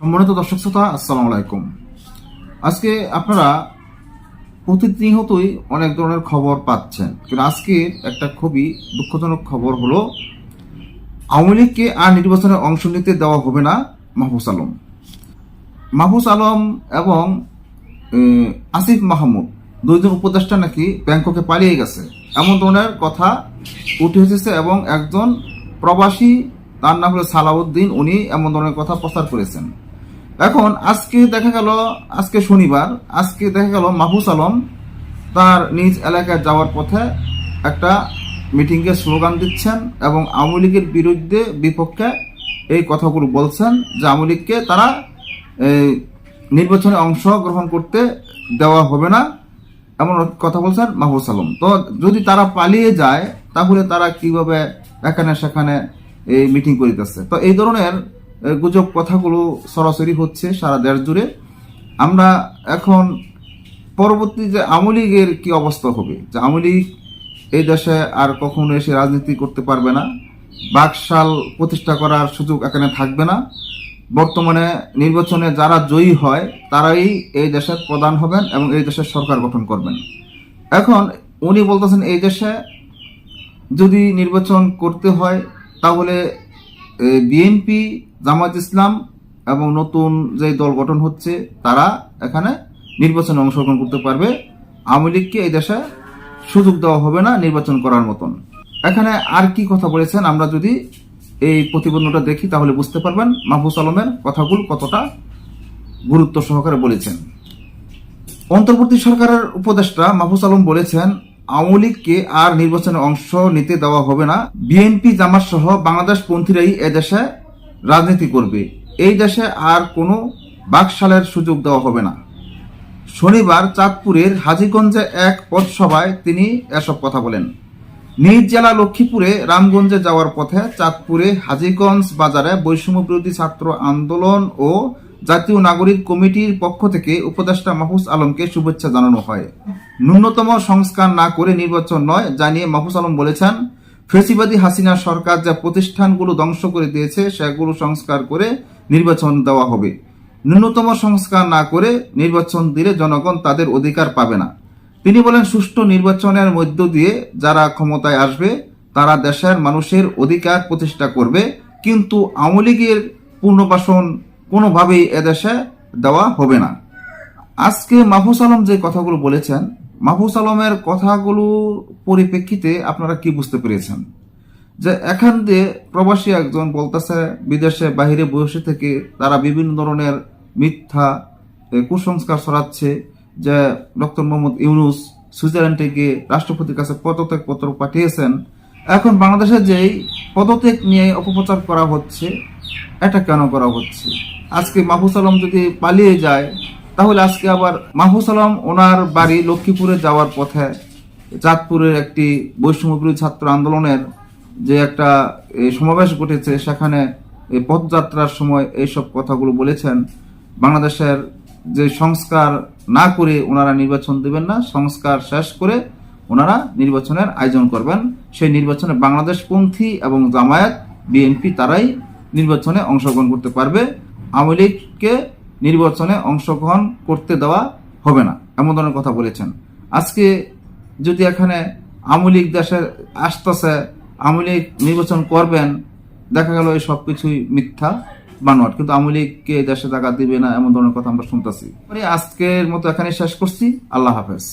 সম্মানিত দর্শক শ্রোতা, আসসালামু আলাইকুম। আজকে আপনারা প্রতিনিয়তই অনেক ধরনের খবর পাচ্ছেন। কিন্তু আজকে একটা খুবই দুঃখজনক খবর হলো, আওয়ামী লীগকে আর নির্বাচনে অংশ নিতে দেওয়া হবে না মাহফুজ আলম। মাহফুজ আলম এবং আসিফ মাহমুদ দুইজন উপদেষ্টা নাকি ব্যাংককে পালিয়ে গেছে। এমন ধরনের কথা উঠে এসেছে এবং একজন প্রবাসী, তার নাম হলো সালাউদ্দিন, উনি এমন ধরনের কথা প্রচার করেছেন। এখন আজকে দেখা গেল, আজকে শনিবার, আজকে দেখা গেল মাহফুজ আলম তার নিজ এলাকায় যাওয়ার পথে একটা মিটিংয়ে স্লোগান দিচ্ছেন এবং আওয়ামী লীগের বিরুদ্ধে বিপক্ষে এই কথাগুলো বলছেন যে আওয়ামী লীগকে তারা নির্বাচনে অংশগ্রহণ করতে দেওয়া হবে না এমন কথা বলছেন মাহবুব আলম। তো যদি তারা পালিয়ে যায়, তাহলে তারা কীভাবে এখানে সেখানে এই মিটিং করিতেছে? তো এই ধরনের গুজব কথাগুলো সরাসরি হচ্ছে সারা দেশ জুড়ে। আমরা এখন পরবর্তী যে আওয়ামী লীগের কি অবস্থা হবে? যে আওয়ামী লীগ এই দেশে আর কখনো এসে রাজনীতি করতে পারবে না। বাকশাল প্রতিষ্ঠা করার সুযোগ এখানে থাকবে না। বর্তমানে নির্বাচনে যারা জয়ী হয়, তারাই এই দেশের প্রধান হবেন এবং এই দেশের সরকার গঠন করবেন। এখন উনি বলতেছেন, এই দেশে যদি নির্বাচন করতে হয়, তাহলে বিএনপি জামাত ইসলাম এবং নতুন যে দল গঠন হচ্ছে, তারা এখানে নির্বাচনে অংশগ্রহণ করতে পারবে। আওয়ামী লীগকে এই দেশে সুযোগ দেওয়া হবে না নির্বাচন করার মতন। এখানে আর কি কথা বলেছেন? আমরা যদি এই প্রতিবেদনটা দেখি, তাহলে বুঝতে পারবেন মাহফুজ আলমের কথাগুলো কতটা গুরুত্ব সহকারে বলেছেন। অন্তর্বর্তী সরকারের উপদেষ্টা মাহফুজ আলম বলেছেন, আওয়ামী লীগকে আর নির্বাচনে অংশ নিতে দেওয়া হবে না। বিএনপি, জামাত সহ বাংলাদেশ পন্থীরাই এদেশে রাজনীতি করবে। এই দেশে আর কোনো বাকশালের সুযোগ দেওয়া হবে না। শনিবার চাঁদপুরের হাজীগঞ্জে এক পথসভায় তিনি এসব কথা বলেন। নিজ জেলা লক্ষ্মীপুরে রামগঞ্জে যাওয়ার পথে চাঁদপুরে হাজীগঞ্জ বাজারে বৈষম্য বিরোধী ছাত্র আন্দোলন ও জাতীয় নাগরিক কমিটির পক্ষ থেকে উপদেষ্টা মাহফুজ আলমকে শুভেচ্ছা জানানো হয়। ন্যূনতম সংস্কার না করে নির্বাচন নয়, জানিয়ে মাহফুজ আলম বলেছেন ফেসিবাদী হাসিনা সরকার যা প্রতিষ্ঠানগুলো ধ্বংস করে দিয়েছে, সেগুলো সংস্কার করে নির্বাচন দেওয়া হবে। ন্যূনতম সংস্কার না করে নির্বাচন দিলে জনগণ তাদের অধিকার পাবে না। তিনি বলেন, সুষ্ঠু নির্বাচনের মধ্য দিয়ে যারা ক্ষমতায় আসবে, তারা দেশের মানুষের অধিকার প্রতিষ্ঠা করবে। কিন্তু আওয়ামী লীগের পুনর্বাসন কোনোভাবেই এদেশে দেওয়া হবে না। আজকে মাহফুজ আলম যে কথাগুলো বলেছেন মাহফুজ আলমের কথাগুলো পরিপ্রেক্ষিতে আপনারা কি বুঝতে পেরেছেন? যে এখান দিয়ে প্রবাসী একজন বলতেছে, বিদেশে বাহিরে বসে থেকে তারা বিভিন্ন ধরনের মিথ্যা কুসংস্কার ছড়াচ্ছে, যে ডক্টর মোহাম্মদ ইউনুস সুইজারল্যান্ডে গিয়ে রাষ্ট্রপতির কাছে পদত্যাগ পত্র পাঠিয়েছেন। এখন বাংলাদেশে যেই পদত্যাগ নিয়ে অপপ্রচার করা হচ্ছে, এটা কেন করা হচ্ছে? আজকে মাহফুজ আলম যদি পালিয়ে যায় তাহলে আজকে আবার মাহফুজ আলম ওনার বাড়ি লক্ষ্মীপুরে যাওয়ার পথে চাঁদপুরের একটি বৈষম্য বিরোধী ছাত্র আন্দোলনের যে একটা সমাবেশ ঘটেছে, সেখানে পথযাত্রার সময় এইসব কথাগুলো বলেছেন। বাংলাদেশের যে সংস্কার না করে ওনারা নির্বাচন দেবেন না, সংস্কার শেষ করে ওনারা নির্বাচনের আয়োজন করবেন। সেই নির্বাচনে বাংলাদেশপন্থী এবং জামায়াত, বিএনপি তারাই নির্বাচনে অংশগ্রহণ করতে পারবে। আওয়ামী লীগকে নির্বাচনে অংশগ্রহণ করতে দেওয়া হবে না, এমন ধরনের কথা বলেছেন। আজকে যদি এখানে আওয়ামী লীগ দেশে আসতেছে, আওয়ামী নির্বাচন করবেন, দেখা গেল এই সব কিছুই মিথ্যা বানোয়াট। কিন্তু আওয়ামী লীগকে দেশে টাকা দিবে না, এমন ধরনের কথা আমরা শুনতেছি। আজকের মতো এখানে শেষ করছি। আল্লাহ হাফেজ।